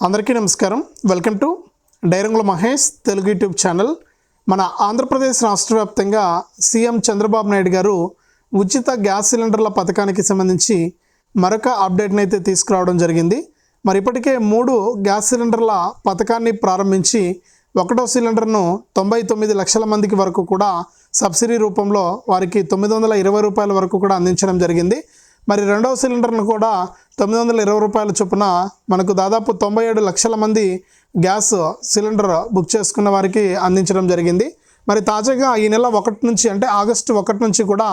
అందరికీ నమస్కారం. Welcome to డైరంగుల Mahesh Telugu YouTube channel. మన ఆంధ్రప్రదేశ్ రాష్ట్ర వ్యాప్తంగా సీఎం చంద్రబాబు నాయుడు గారు ఉచిత గ్యాస్ సిలిండర్ల పథకానికి సంబంధించి మరొక అప్డేట్ని అయితే తీసుకురావడం జరిగింది. మరి ఇప్పటికే మూడు గ్యాస్ సిలిండర్ల పథకాన్ని ప్రారంభించి ఒకటో సిలిండర్ను తొంభై తొమ్మిది లక్షల మందికి వరకు కూడా సబ్సిడీ రూపంలో వారికి తొమ్మిది వందల ఇరవై రూపాయల వరకు కూడా అందించడం జరిగింది. మరి రెండవ సిలిండర్ను కూడా తొమ్మిది వందల ఇరవై రూపాయల చొప్పున మనకు దాదాపు తొంభై ఏడు లక్షల మంది గ్యాస్ సిలిండర్ బుక్ చేసుకున్న వారికి అందించడం జరిగింది. మరి తాజాగా ఈ నెల ఒకటి నుంచి అంటే ఆగస్టు ఒకటి నుంచి కూడా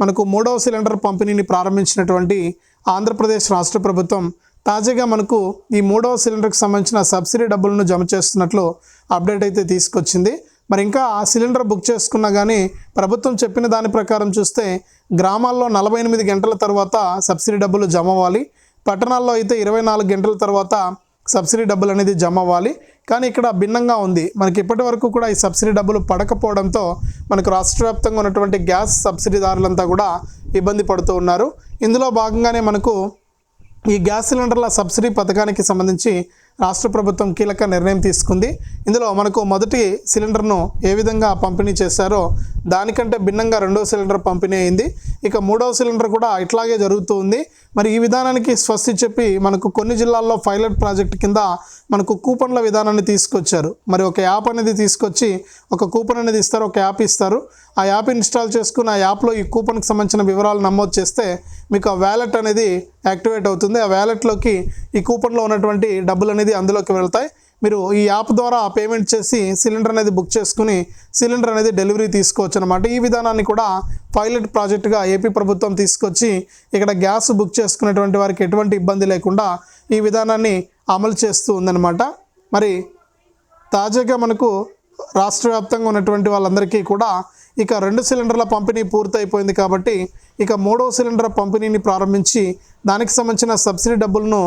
మనకు మూడవ సిలిండర్ పంపిణీని ప్రారంభించినటువంటి ఆంధ్రప్రదేశ్ రాష్ట్ర ప్రభుత్వం తాజాగా మనకు ఈ మూడవ సిలిండర్కి సంబంధించిన సబ్సిడీ డబ్బులను జమ చేస్తున్నట్లు అప్డేట్ అయితే తీసుకొచ్చింది. మరి ఇంకా ఆ సిలిండర్ బుక్ చేసుకున్నా కానీ ప్రభుత్వం చెప్పిన దాని ప్రకారం చూస్తే గ్రామాల్లో నలభై ఎనిమిది గంటల తర్వాత సబ్సిడీ డబ్బులు జమ అవ్వాలి. పట్టణాల్లో అయితే ఇరవై నాలుగు గంటల తర్వాత సబ్సిడీ డబ్బులు అనేది జమ అవ్వాలి. కానీ ఇక్కడ భిన్నంగా ఉంది. మనకి ఇప్పటి వరకు కూడా ఈ సబ్సిడీ డబ్బులు పడకపోవడంతో మనకు రాష్ట్ర వ్యాప్తంగా ఉన్నటువంటి గ్యాస్ సబ్సిడీదారులంతా కూడా ఇబ్బంది పడుతూ ఉన్నారు. ఇందులో భాగంగానే మనకు ఈ గ్యాస్ సిలిండర్ల సబ్సిడీ పథకానికి సంబంధించి రాష్ట్ర ప్రభుత్వం కీలక నిర్ణయం తీసుకుంది. ఇందులో మనకు మొదటి సిలిండర్ను ఏ విధంగా పంపిణీ చేశారో దానికంటే భిన్నంగా రెండవ సిలిండర్ పంపిణీ అయింది. ఇక మూడవ సిలిండర్ కూడా ఇట్లాగే జరుగుతూ ఉంది. మరి ఈ విధానానికి స్వస్తి చెప్పి మనకు కొన్ని జిల్లాల్లో పైలట్ ప్రాజెక్ట్ కింద మనకు కూపన్ల విధానాన్ని తీసుకొచ్చారు. మరి ఒక యాప్ అనేది తీసుకొచ్చి ఒక కూపన్ అనేది ఇస్తారు ఒక యాప్ ఇస్తారు. ఆ యాప్ ఇన్స్టాల్ చేసుకుని ఆ యాప్లో ఈ కూపన్కి సంబంధించిన వివరాలు నమోదు చేస్తే మీకు ఆ వ్యాలెట్ అనేది యాక్టివేట్ అవుతుంది. ఆ వ్యాలెట్లోకి ఈ కూపన్లో ఉన్నటువంటి డబ్బులు అనేది అందులోకి వెళ్తాయి. మీరు ఈ యాప్ ద్వారా పేమెంట్ చేసి సిలిండర్ అనేది బుక్ చేసుకుని సిలిండర్ అనేది డెలివరీ తీసుకోవచ్చు అనమాట ఈ విధానాన్ని కూడా పైలట్ ప్రాజెక్టుగా ఏపీ ప్రభుత్వం తీసుకొచ్చి ఇక్కడ గ్యాస్ బుక్ చేసుకునేటువంటి వారికి ఎటువంటి ఇబ్బంది లేకుండా ఈ విధానాన్ని అమలు చేస్తూ ఉందన్నమాట. మరి తాజాగా మనకు రాష్ట్ర వ్యాప్తంగా ఉన్నటువంటి వాళ్ళందరికీ కూడా ఇక రెండు సిలిండర్ల పంపిణీ పూర్తయిపోయింది కాబట్టి ఇక మూడవ సిలిండర్ పంపిణీని ప్రారంభించి దానికి సంబంధించిన సబ్సిడీ డబ్బులను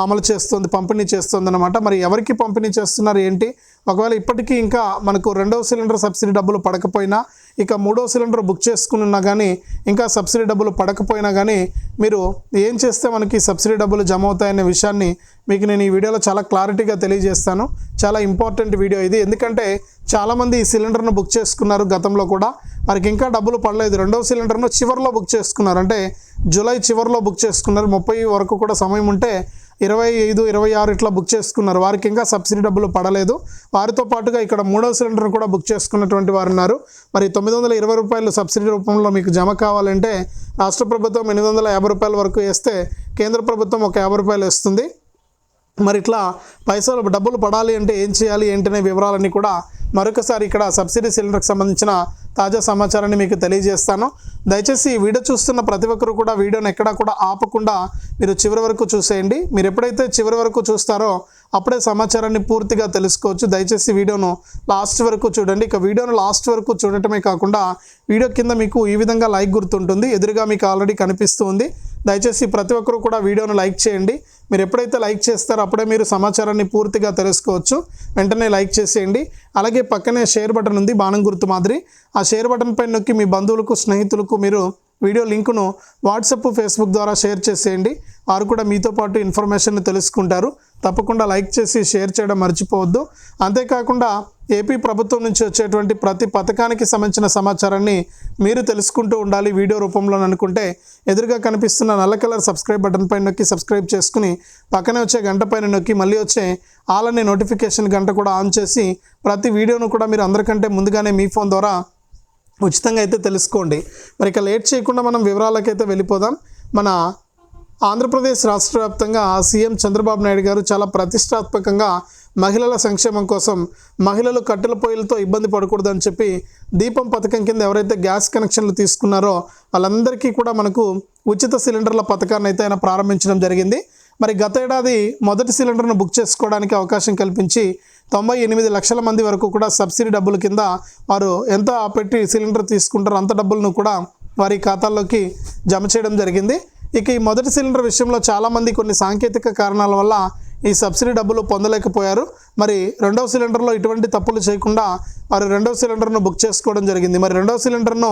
అమలు చేస్తుంది పంపిణీ చేస్తుంది అనమాట మరి ఎవరికి పంపిణీ చేస్తున్నారు ఏంటి? ఒకవేళ ఇప్పటికీ ఇంకా మనకు రెండవ సిలిండర్ సబ్సిడీ డబ్బులు పడకపోయినా ఇక మూడో సిలిండర్ బుక్ చేసుకుని ఉన్నా కానీ ఇంకా సబ్సిడీ డబ్బులు పడకపోయినా కానీ మీరు ఏం చేస్తే మనకి సబ్సిడీ డబ్బులు జమ అవుతాయనే విషయాన్ని మీకు నేను ఈ వీడియోలో చాలా క్లారిటీగా తెలియజేస్తాను. చాలా ఇంపార్టెంట్ వీడియో ఇది. ఎందుకంటే చాలామంది ఈ సిలిండర్ను బుక్ చేసుకున్నారు గతంలో కూడా. వారికి ఇంకా డబ్బులు పడలేదు. రెండవ సిలిండర్ను చివరిలో బుక్ చేసుకున్నారు. అంటే జూలై చివరిలో బుక్ చేసుకున్నారు. ముప్పై వరకు కూడా సమయం ఉంటే ఇరవై ఐదు ఇరవై ఆరు ఇట్లా బుక్ చేసుకున్నారు. వారికి ఇంకా సబ్సిడీ డబ్బులు పడలేదు. వారితో పాటుగా ఇక్కడ మూడవ సిలిండర్ను కూడా బుక్ చేసుకున్నటువంటి వారు ఉన్నారు. మరి తొమ్మిది వందల ఇరవై రూపాయలు సబ్సిడీ రూపంలో మీకు జమ కావాలంటే రాష్ట్ర ప్రభుత్వం ఎనిమిది వందల యాభై రూపాయల వరకు వేస్తే కేంద్ర ప్రభుత్వం ఒక యాభై రూపాయలు ఇస్తుంది మరి ఇట్లా పైసలు డబ్బులు పడాలి అంటే ఏం చేయాలి ఏంటనే వివరాలన్నీ కూడా మరొకసారి ఇక్కడ సబ్సిడీ సిలిండర్కి సంబంధించిన తాజా సమాచారాన్ని మీకు తెలియజేస్తాను. దయచేసి ఈ వీడియో చూస్తున్న ప్రతి ఒక్కరు కూడా వీడియోని ఎక్కడా కూడా ఆపకుండా మీరు చివరి వరకు చూసేయండి. మీరు ఎప్పుడైతే చివరి వరకు చూస్తారో అప్పుడే సమాచారాన్ని పూర్తిగా తెలుసుకోవచ్చు. దయచేసి వీడియోను లాస్ట్ వరకు చూడండి. ఇక వీడియోను లాస్ట్ వరకు చూడటమే కాకుండా వీడియో కింద మీకు ఈ విధంగా లైక్ గుర్తుంటుంది. ఎదురుగా మీకు ఆల్రెడీ కనిపిస్తూ ఉంది. దయచేసి ప్రతి ఒక్కరు కూడా వీడియోను లైక్ చేయండి. మీరు ఎప్పుడైతే లైక్ చేస్తారో అప్పుడే మీరు సమాచారాన్ని పూర్తిగా తెలుసుకోవచ్చు. వెంటనే లైక్ చేసేయండి. అలాగే పక్కనే షేర్ బటన్ ఉంది. బాణం గుర్తు మాదిరి. ఆ షేర్ బటన్ పైన నొక్కి మీ బంధువులకు స్నేహితులకు మీరు వీడియో లింకును వాట్సప్ ఫేస్బుక్ ద్వారా షేర్ చేసేయండి. వారు కూడా మీతో పాటు ఇన్ఫర్మేషన్ తెలుసుకుంటారు. తప్పకుండా లైక్ చేసి షేర్ చేయడం మర్చిపోవద్దు. అంతేకాకుండా ఏపీ ప్రభుత్వం నుంచి వచ్చేటువంటి ప్రతి పథకానికి సంబంధించిన సమాచారాన్ని మీరు తెలుసుకుంటూ ఉండాలి వీడియో రూపంలో అనుకుంటే. ఎదురుగా కనిపిస్తున్న నల్ల కలర్ సబ్స్క్రైబ్ బటన్ పైన నొక్కి సబ్స్క్రైబ్ చేసుకుని పక్కనే వచ్చే గంట పైన నొక్కి మళ్ళీ వచ్చే ఆల్ అనే నోటిఫికేషన్ గంట కూడా ఆన్ చేసి ప్రతి వీడియోను కూడా మీరు అందరికంటే ముందుగానే మీ ఫోన్ ద్వారా ఉచితంగా అయితే తెలుసుకోండి. మరి ఇక లేట్ చేయకుండా మనం వివరాలకైతే వెళ్ళిపోదాం. మన ఆంధ్రప్రదేశ్ రాష్ట్ర వ్యాప్తంగా సీఎం చంద్రబాబు నాయుడు గారు చాలా ప్రతిష్టాత్మకంగా మహిళల సంక్షేమం కోసం మహిళలు కట్టెల పొయ్యిలతో ఇబ్బంది పడకూడదని చెప్పి దీపం పథకం కింద ఎవరైతే గ్యాస్ కనెక్షన్లు తీసుకున్నారో వాళ్ళందరికీ కూడా మనకు ఉచిత సిలిండర్ల పథకాన్ని అయితే ఆయన ప్రారంభించడం జరిగింది. మరి గత ఏడాది మొదటి సిలిండర్ను బుక్ చేసుకోవడానికి అవకాశం కల్పించి తొంభై ఎనిమిది లక్షల మంది వరకు కూడా సబ్సిడీ డబ్బుల కింద వారు ఎంత పెట్టి సిలిండర్ తీసుకుంటారో అంత డబ్బులను కూడా వారి ఖాతాల్లోకి జమ చేయడం జరిగింది. ఇక ఈ మొదటి సిలిండర్ విషయంలో చాలామంది కొన్ని సాంకేతిక కారణాల వల్ల ఈ సబ్సిడీ డబ్బులు పొందలేకపోయారు. మరి రెండవ సిలిండర్లో ఇటువంటి తప్పులు చేయకుండా వారు రెండవ సిలిండర్ను బుక్ చేసుకోవడం జరిగింది. మరి రెండవ సిలిండర్ను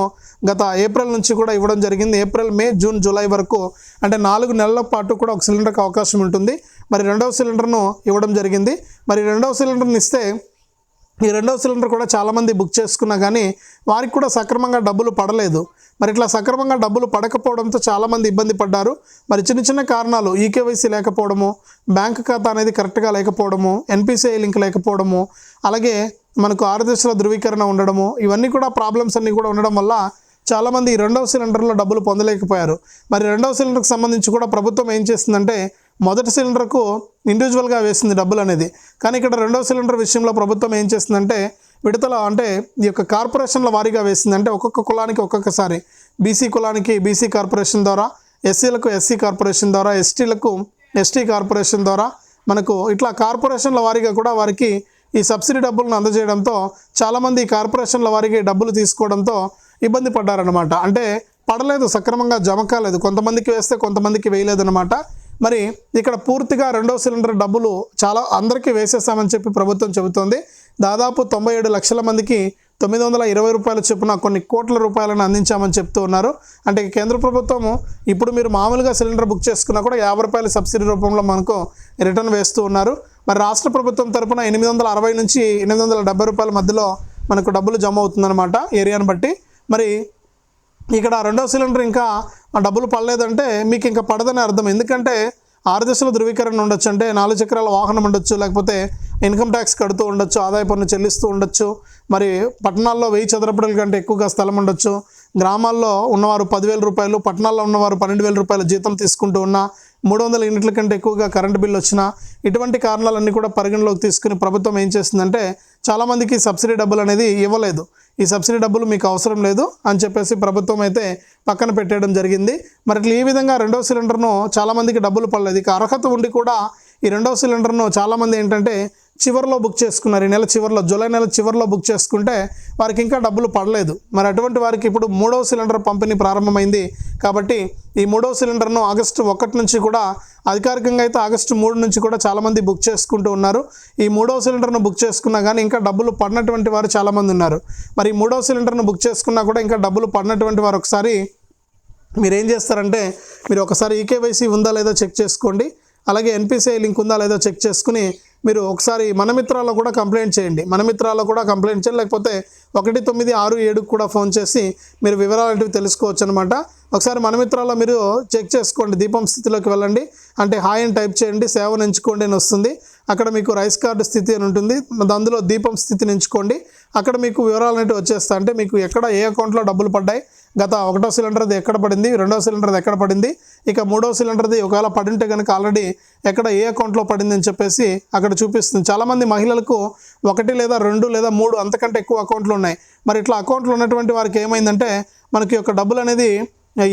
గత ఏప్రిల్ నుంచి కూడా ఇవ్వడం జరిగింది. ఏప్రిల్ మే జూన్ జూలై వరకు అంటే నాలుగు నెలల పాటు కూడా ఒక సిలిండర్కి అవకాశం ఉంటుంది. మరి రెండవ సిలిండర్ను ఇవ్వడం జరిగింది. మరి రెండవ సిలిండర్ని ఇస్తే ఈ రెండవ సిలిండర్ కూడా చాలామంది బుక్ చేసుకున్నా కానీ వారికి కూడా సక్రమంగా డబ్బులు పడలేదు. మరి ఇట్లా సక్రమంగా డబ్బులు పడకపోవడంతో చాలామంది ఇబ్బంది పడ్డారు. మరి చిన్న చిన్న కారణాలు ఈకేవైసీ లేకపోవడము బ్యాంక్ ఖాతా అనేది కరెక్ట్గా లేకపోవడము ఎన్పిసిఐ లింక్ లేకపోవడము అలాగే మనకు ఆరు దశల ధృవీకరణ ఉండడము ఇవన్నీ కూడా ప్రాబ్లమ్స్ అన్నీ కూడా ఉండడం వల్ల చాలామంది ఈ రెండవ సిలిండర్లో డబ్బులు పొందలేకపోయారు. మరి రెండవ సిలిండర్కి సంబంధించి కూడా ప్రభుత్వం ఏం చేస్తుందంటే మొదటి సిలిండర్కు ఇండివిజువల్గా వేసింది డబ్బులు అనేది. కానీ ఇక్కడ రెండవ సిలిండర్ విషయంలో ప్రభుత్వం ఏం చేస్తుందంటే విడతల అంటే ఈ యొక్క కార్పొరేషన్ల వారీగా వేసింది అంటే ఒక్కొక్క కులానికి ఒక్కొక్కసారి బీసీ కులానికి బీసీ కార్పొరేషన్ ద్వారా ఎస్సీలకు ఎస్సీ కార్పొరేషన్ ద్వారా ఎస్టీలకు ఎస్టీ కార్పొరేషన్ ద్వారా మనకు ఇట్లా కార్పొరేషన్ల వారీగా కూడా వారికి ఈ సబ్సిడీ డబ్బులను అందజేయడంతో చాలామంది ఈ కార్పొరేషన్ల వారికి డబ్బులు తీసుకోవడంతో ఇబ్బంది పడ్డారనమాట అంటే పడలేదు సక్రమంగా జమ కాలేదు. కొంతమందికి వేస్తే కొంతమందికి వేయలేదన్నమాట. మరి ఇక్కడ పూర్తిగా రెండో సిలిండర్ డబ్బులు చాలా అందరికీ వేసేసామని చెప్పి ప్రభుత్వం చెబుతోంది. దాదాపు తొంభై ఏడు లక్షల మందికి తొమ్మిది వందల ఇరవై రూపాయల చొప్పున కొన్ని కోట్ల రూపాయలను అందించామని చెప్తూ ఉన్నారు. అంటే కేంద్ర ప్రభుత్వము ఇప్పుడు మీరు మామూలుగా సిలిండర్ బుక్ చేసుకున్నా కూడా యాభై రూపాయల సబ్సిడీ రూపంలో మనకు రిటర్న్ వేస్తూ ఉన్నారు. మరి రాష్ట్ర ప్రభుత్వం తరపున ఎనిమిది వందల అరవై నుంచి ఎనిమిది వందల డెబ్బై రూపాయల మధ్యలో మనకు డబ్బులు జమ అవుతుందన్నమాట ఏరియాని బట్టి. మరి ఇక్కడ రెండో సిలిండర్ ఇంకా ఆ డబ్బులు పడలేదంటే మీకు ఇంకా పడదని అర్థం. ఎందుకంటే ఆరు దశల ధృవీకరణ ఉండొచ్చు. అంటే నాలుగు చక్రాల వాహనం ఉండొచ్చు లేకపోతే ఇన్కమ్ ట్యాక్స్ కడుతూ ఉండొచ్చు ఆదాయ పన్ను చెల్లిస్తూ ఉండొచ్చు. మరి పట్టణాల్లో వెయ్యి చదరపడుల కంటే ఎక్కువగా స్థలం ఉండొచ్చు. గ్రామాల్లో ఉన్నవారు పదివేల రూపాయలు పట్టణాల్లో ఉన్నవారు పన్నెండు వేల రూపాయల జీతం తీసుకుంటూ ఉన్నా మూడు వందల యూనిట్ల కంటే ఎక్కువగా కరెంటు బిల్లు వచ్చినా ఇటువంటి కారణాలన్నీ కూడా పరిగణలోకి తీసుకుని ప్రభుత్వం ఏం చేస్తుందంటే చాలామందికి సబ్సిడీ డబ్బులు అనేది ఇవ్వలేదు. ఈ సబ్సిడీ డబ్బులు మీకు అవసరం లేదు అని చెప్పేసి ప్రభుత్వం అయితే పక్కన పెట్టేయడం జరిగింది. మరి ఈ విధంగా రెండవ సిలిండర్ను చాలామందికి డబ్బులు పడలేదు. ఇక అర్హత ఉండి కూడా ఈ రెండవ సిలిండర్ను చాలామంది ఏంటంటే చివరిలో బుక్ చేసుకున్నారు. ఈ నెల చివరిలో జూలై నెల చివరిలో బుక్ చేసుకుంటే వారికి ఇంకా డబ్బులు పడలేదు. మరి అటువంటి వారికి ఇప్పుడు మూడవ సిలిండర్ పంపిణీ ప్రారంభమైంది. కాబట్టి ఈ మూడవ సిలిండర్ను ఆగస్టు ఒకటి నుంచి కూడా అధికారికంగా అయితే ఆగస్టు మూడు నుంచి కూడా చాలామంది బుక్ చేసుకుంటూ ఉన్నారు. ఈ మూడవ సిలిండర్ను బుక్ చేసుకున్నా కానీ ఇంకా డబ్బులు పడినటువంటి వారు చాలామంది ఉన్నారు. మరి ఈ మూడవ సిలిండర్ను బుక్ చేసుకున్నా కూడా ఇంకా డబ్బులు పడినటువంటి వారు ఒకసారి మీరు ఏం చేస్తారంటే మీరు ఒకసారి ఈకేవైసీ ఉందా లేదా చెక్ చేసుకోండి. అలాగే ఎన్పిసిఐ లింక్ ఉందా లేదా చెక్ చేసుకుని మీరు ఒకసారి మనమిత్రాల్లో కూడా కంప్లైంట్ చేయండి. మనమిత్రాల్లో కూడా కంప్లైంట్ చేయండి. లేకపోతే ఒకటి తొమ్మిది ఆరు ఏడుకు కూడా ఫోన్ చేసి మీరు వివరాలు తెలుసుకోవచ్చు అనమాట ఒకసారి మనమిత్రాల్లో మీరు చెక్ చేసుకోండి. దీపం స్థితిలోకి వెళ్ళండి. అంటే హాయ్ అని టైప్ చేయండి. సేవను ఎంచుకోండి అని వస్తుంది. అక్కడ మీకు రైస్ కార్డు స్థితి అని ఉంటుంది. అందులో దీపం స్థితిని ఎంచుకోండి. అక్కడ మీకు వివరాలు అనేవి వచ్చేస్తా అంటే మీకు ఎక్కడ ఏ అకౌంట్లో డబ్బులు పడ్డాయి గత ఒకటో సిలిండర్ది ఎక్కడ పడింది రెండో సిలిండర్ది ఎక్కడ పడింది ఇక మూడో సిలిండర్ది ఒకవేళ పడింటే కనుక ఆల్రెడీ ఎక్కడ ఏ అకౌంట్లో పడింది అని చెప్పేసి అక్కడ చూపిస్తుంది. చాలామంది మహిళలకు ఒకటి లేదా రెండు లేదా మూడు అంతకంటే ఎక్కువ అకౌంట్లు ఉన్నాయి. మరి ఇట్లా అకౌంట్లు ఉన్నటువంటి వారికి ఏమైందంటే మనకి యొక్క డబ్బులు అనేది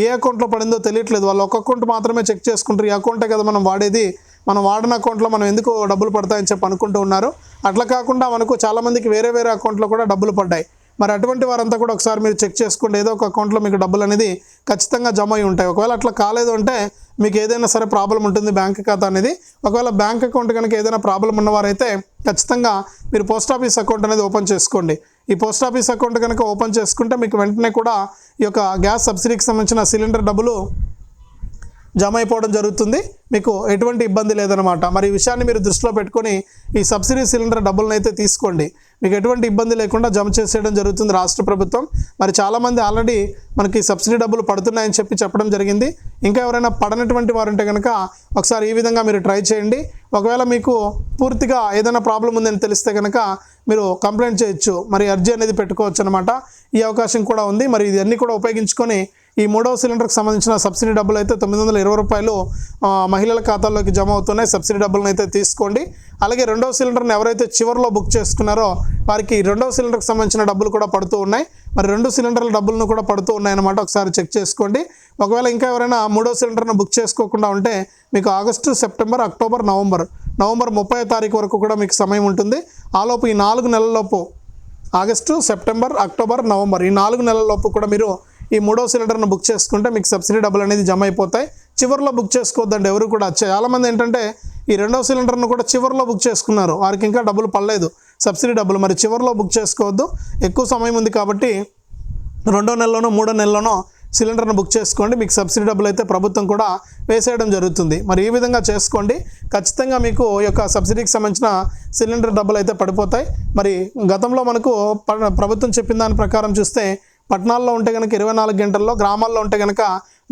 ఏ అకౌంట్లో పడిందో తెలియట్లేదు. వాళ్ళు ఒక అకౌంట్ మాత్రమే చెక్ చేసుకుంటారు. ఈ అకౌంటే కదా మనం వాడేది మనం వాడిన అకౌంట్లో మనం ఎందుకు డబ్బులు పడతాయని చెప్పి అనుకుంటూ ఉన్నారు. అట్లా కాకుండా మనకు చాలామందికి వేరే వేరే అకౌంట్లో కూడా డబ్బులు పడ్డాయి. మరి అటువంటి వారంతా కూడా ఒకసారి మీరు చెక్ చేసుకోండి. ఏదో ఒక అకౌంట్లో మీకు డబ్బులు అనేది ఖచ్చితంగా జమ అయి ఉంటాయి. ఒకవేళ అట్లా కాలేదు అంటే మీకు ఏదైనా సరే ప్రాబ్లం ఉంటుంది బ్యాంక్ ఖాతా అనేది. ఒకవేళ బ్యాంక్ అకౌంట్ కనుక ఏదైనా ప్రాబ్లం ఉన్నవారైతే ఖచ్చితంగా మీరు పోస్ట్ ఆఫీస్ అకౌంట్ అనేది ఓపెన్ చేసుకోండి. ఈ పోస్ట్ ఆఫీస్ అకౌంట్ కనుక ఓపెన్ చేసుకుంటే మీకు వెంటనే కూడా ఈ యొక్క గ్యాస్ సబ్సిడీకి సంబంధించిన సిలిండర్ డబ్బులు జమ అయిపోవడం జరుగుతుంది. మీకు ఎటువంటి ఇబ్బంది లేదనమాట మరి ఈ విషయాన్ని మీరు దృష్టిలో పెట్టుకొని ఈ సబ్సిడీ సిలిండర్ డబ్బులను అయితే తీసుకోండి. మీకు ఎటువంటి ఇబ్బంది లేకుండా జమ చేసేయడం జరుగుతుంది రాష్ట్ర ప్రభుత్వం. మరి చాలామంది ఆల్రెడీ మనకి సబ్సిడీ డబ్బులు పడుతున్నాయని చెప్పి చెప్పడం జరిగింది. ఇంకా ఎవరైనా పడనటువంటి వారు ఉంటే కనుక ఒకసారి ఈ విధంగా మీరు ట్రై చేయండి. ఒకవేళ మీకు పూర్తిగా ఏదైనా ప్రాబ్లం ఉందని తెలిస్తే కనుక మీరు కంప్లైంట్ చేయొచ్చు. మరి అర్జీ అనేది పెట్టుకోవచ్చు అనమాట ఈ అవకాశం కూడా ఉంది. మరి ఇవన్నీ కూడా ఉపయోగించుకొని ఈ మూడవ సిలిండర్కి సంబంధించిన సబ్సిడీ డబ్బులు అయితే తొమ్మిది వందల ఇరవై రూపాయలు మహిళల ఖాతాల్లోకి జమ అవుతున్నాయి. సబ్సిడీ డబ్బులను అయితే తీసుకోండి. అలాగే రెండవ సిలిండర్ని ఎవరైతే చివరిలో బుక్ చేసుకున్నారో వారికి రెండవ సిలిండర్కి సంబంధించిన డబ్బులు కూడా పడుతూ ఉన్నాయి. మరి రెండు సిలిండర్ల డబ్బులను కూడా పడుతూ ఉన్నాయన్నమాట. ఒకసారి చెక్ చేసుకోండి. ఒకవేళ ఇంకా ఎవరైనా మూడో సిలిండర్ను బుక్ చేసుకోకుండా ఉంటే మీకు August September October November November ముప్పై తారీఖు వరకు కూడా మీకు సమయం ఉంటుంది. ఆలోపు ఈ నాలుగు నెలలలోపు ఆగస్టు సెప్టెంబర్ అక్టోబర్ నవంబర్ ఈ నాలుగు నెలలలోపు కూడా మీరు ఈ మూడో సిలిండర్ను బుక్ చేసుకుంటే మీకు సబ్సిడీ డబ్బులు అనేది జమ అయిపోతాయి. చివరిలో బుక్ చేసుకోవద్దండి ఎవరు కూడా చాలామంది ఏంటంటే ఈ రెండో సిలిండర్ను కూడా చివరిలో బుక్ చేసుకున్నారు. వారికి ఇంకా డబ్బులు పడలేదు సబ్సిడీ డబ్బులు. మరి చివరిలో బుక్ చేసుకోవద్దు ఎక్కువ సమయం ఉంది కాబట్టి రెండో నెలలోనో మూడో నెలలోనో సిలిండర్ను బుక్ చేసుకోండి. మీకు సబ్సిడీ డబ్బులు అయితే ప్రభుత్వం కూడా వేసేయడం జరుగుతుంది. మరి ఈ విధంగా చేసుకోండి. ఖచ్చితంగా మీకు ఈ యొక్క సబ్సిడీకి సంబంధించిన సిలిండర్ డబ్బులు అయితే పడిపోతాయి. మరి గతంలో మనకు ప- ప్రభుత్వం చెప్పిన దాని ప్రకారం చూస్తే పట్టణాల్లో ఉంటే కనుక ఇరవై నాలుగు గంటల్లో గ్రామాల్లో ఉంటే కనుక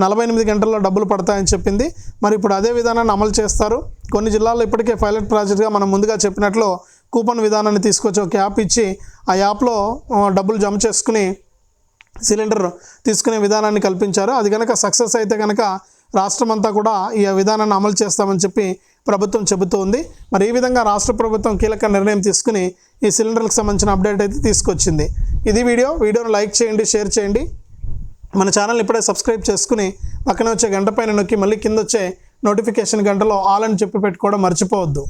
నలభై ఎనిమిది గంటల్లో డబ్బులు పడతాయని చెప్పింది. మరి ఇప్పుడు అదే విధానాన్ని అమలు చేస్తారు. కొన్ని జిల్లాల్లో ఇప్పటికే పైలట్ ప్రాజెక్ట్గా మనం ముందుగా చెప్పినట్లు కూపన్ విధానాన్ని తీసుకొచ్చి ఒక యాప్ ఇచ్చి ఆ యాప్లో డబ్బులు జమ చేసుకుని సిలిండర్ తీసుకునే విధానాన్ని కల్పించారు. అది కనుక సక్సెస్ అయితే కనుక రాష్ట్రం అంతా కూడా ఈ విధానాన్ని అమలు చేస్తామని చెప్పి ప్రభుత్వం చెబుతోంది. మరి ఈ విధంగా రాష్ట్ర ప్రభుత్వం కీలక నిర్ణయం తీసుకుని ఈ సిలిండర్లకు సంబంధించిన అప్డేట్ అయితే తీసుకొచ్చింది. ఇది వీడియో. వీడియోను లైక్ చేయండి షేర్ చేయండి. మన ఛానల్ ఇప్పుడే సబ్స్క్రైబ్ చేసుకుని పక్కన వచ్చే గంట పైన నొక్కి మళ్ళీ కింద వచ్చే నోటిఫికేషన్ గంటలో ఆల్ అని చెప్పి పెట్టుకోవడం మర్చిపోవద్దు.